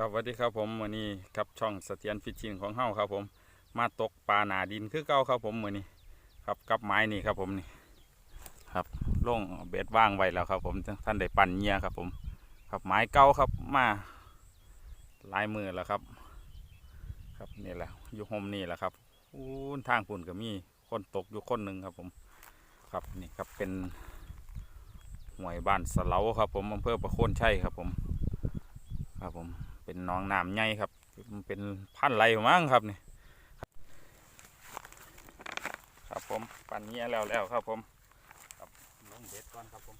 ครับสวัสดีครับผมมือนี้กับช่องเสถียรฟิชชิงของเฮาครับผมมาตกปลาหนาดินคือเก่าครับผมมือนี้ครับกับไม้นี่ครับผมนี่ครับล่งเบ็ดว่างไว้แล้วครับผมท่านได้ปั่นเงียครับผมครับไม้เก่าครับมาลายมือแล้วครับ ครับนี่แหละอยู่โฮมนี่แหละครับอู้ทางปุ่นก็มีคนตกอยู่คนหนึ่งครับผมครับนี่ครับเป็นห่วยบ้านสะเลาครับผมอำเภอประโคนชัยครับผมครับผม เป็นน้องน้ำใหญ่ครับ เป็นพันไรมั้งครับนี่ครับผมปั่นเงี้ยแล้วแล้วครับผมลงเบ็ดก่อนครับผม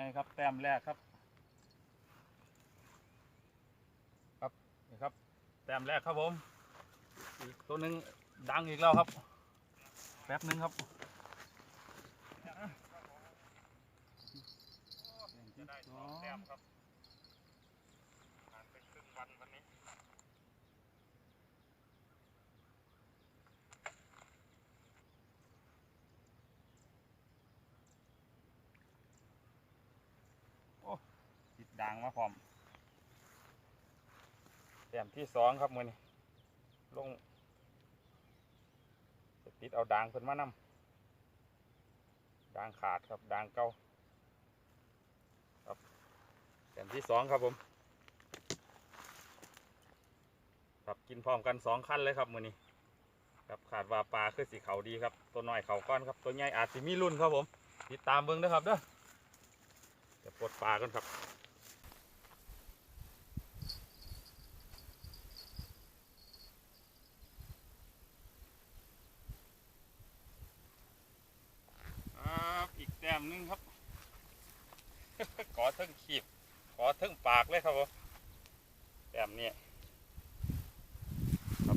ไงตัวใช่ครับ แต้มแรกครับ ครับนี่ครับ แต้มแรกครับผม อีกตัวหนึ่งดังอีกแล้วครับ แป๊บหนึ่งครับ จะได้สองแต้มครับผ่านไปครึ่งวันวันนี้ ติ ด่างมาพร้อมแต้มที่สองครับมือนี้ลงติดเอาด่างเพิ่นมานำด่างขาดครับด่างเก่าครับแต้มที่สองครับผมครับกินพร้อมกันสองขั้นเลยครับมือนี้ครับขาดว่าปลาคือสีเขาดีครับ ตัวน้อยเขาก้อนครับตัวใหญ่อาจจะมีรุ่นครับผม ติดตามเบิ้งเด้อครับเด้อเดี๋ยวปลดปลากันครับ อีกแต้มหนึงครับ ขอเทิงขีบ ขอเทิงปากเลยครับผมแต้มนี้ครับ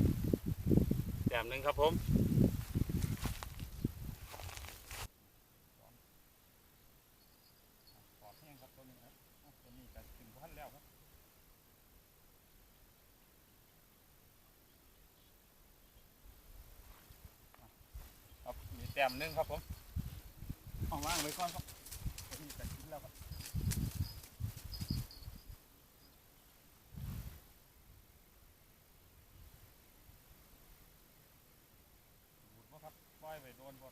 แต้มหนึ่งครับผมขอแห้งครับตัวนี้ครับตัวนี้แต่ถึงพันแล้วครับมีแต้มหนึ่งครับผม ของว่างไว้ก่อนครับตัวนี้จะกินแล้วครับดูดบ่ครับปล่อยไว้โดนบ่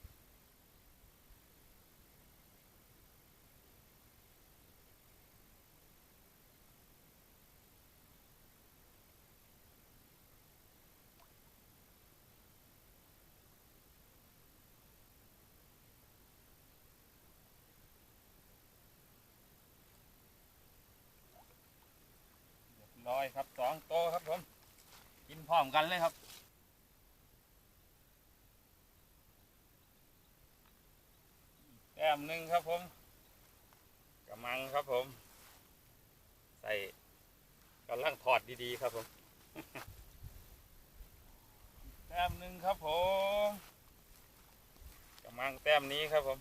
อยครับสองโตครับผมกินพร้อมกันเลยครับแต้มหนึ่งครับผมกระมังครับผม ใส่กำลังถอดดีๆครับผมแต้มหนึ่งครับผมกระมังแต้มนี้ครับผม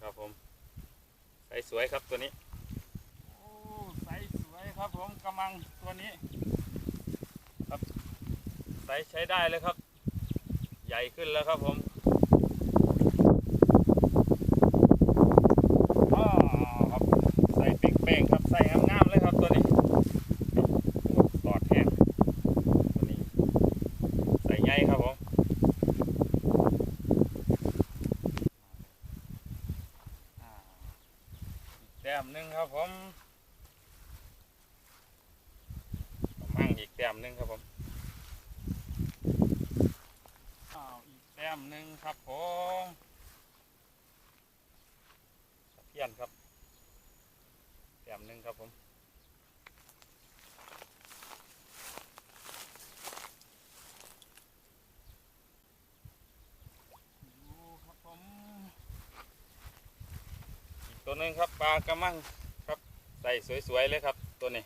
ครับผมใส่สวยครับตัวนี้ ครับผมกำมังตัวนี้ครับใส่ใช้ได้เลยครับ ใหญ่ขึ้นแล้วครับผมครับใส่เป่งๆครับใส่งามๆเลยครับตัวนี้ตอดแห้งตัวนี้ใส่ใหญ่ครับผมอ่าอีกแต้มหนึ่งครับผมมั่งอีกแต้มหนึ่งครับผม อ้าวอีกแต้ม หนึ่งครับผมเพี้ยนครับแต้มหนึ่งครับผมดูครับผมอีกตัวหนึ่งครับปลากระมังครับใส่สวยๆเลยครับตัวนี้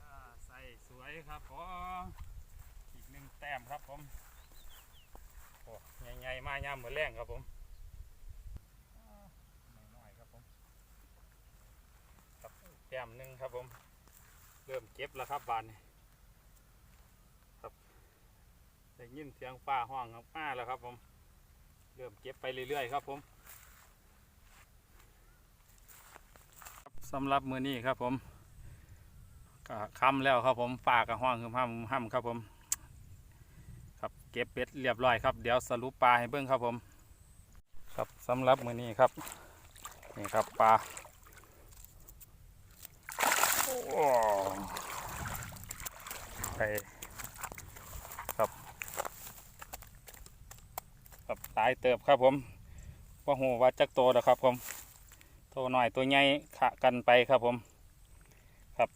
อ่าใส่สวยครับผมอีกหนึ่งแต้ม ครับผมโอ้ใหญ่ๆมาย่ำเหมือนแรงครับผมน้อยๆครับผมครับแต้มหนึ่งครับผม เริ่มเก็บแล้วครับบานนี้ครับได้ยินเสียงป้าห้องครับมาแล้วครับผม เริ่มเก็บไปเรื่อยๆครับผมสำหรับมือนี้ครับผมก็ค่ำแล้วครับผมฝากกับห้องคือห้ำห้ำครับผม เก็บเป็ดเรียบร้อยครับเดี๋ยวสรุปปลาให้เบิ้งครับผม ครับสำหรับมือนี้ครับนี่ครับปลาไปครับครับตายเติบครับผมว่าหูว่าจักโตนะครับผมโตหน่อยตัวใหญ่ขะกันไปครับผมครับ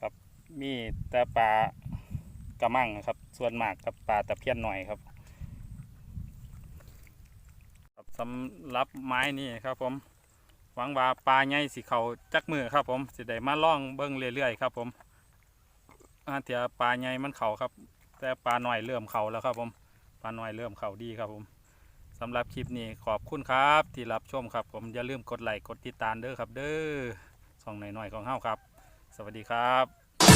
ครับมีแต่ปลากระมังครับ ส่วนมากกับปลาตะเพียนหน่อยครับสำหรับไม้นี่ครับผมหวังว่าปลาใหญ่สิเขาจักมือครับผมสิได้มาล่องเบิ้งเรื่อยๆครับผมอาเถียปลาใหญ่มันเขาครับ แต่ปลาหน่อยเริ่มเขาแล้วครับผมปลาหน่อยเริ่มเขาดีครับผมสำหรับคลิปนี้ขอบคุณครับ ที่รับชมครับผมอย่าลืมกดไลค์กดติดตามเด้อครับ เด้อส่องหน่อยๆของเฮาครับ สวัสดีครับ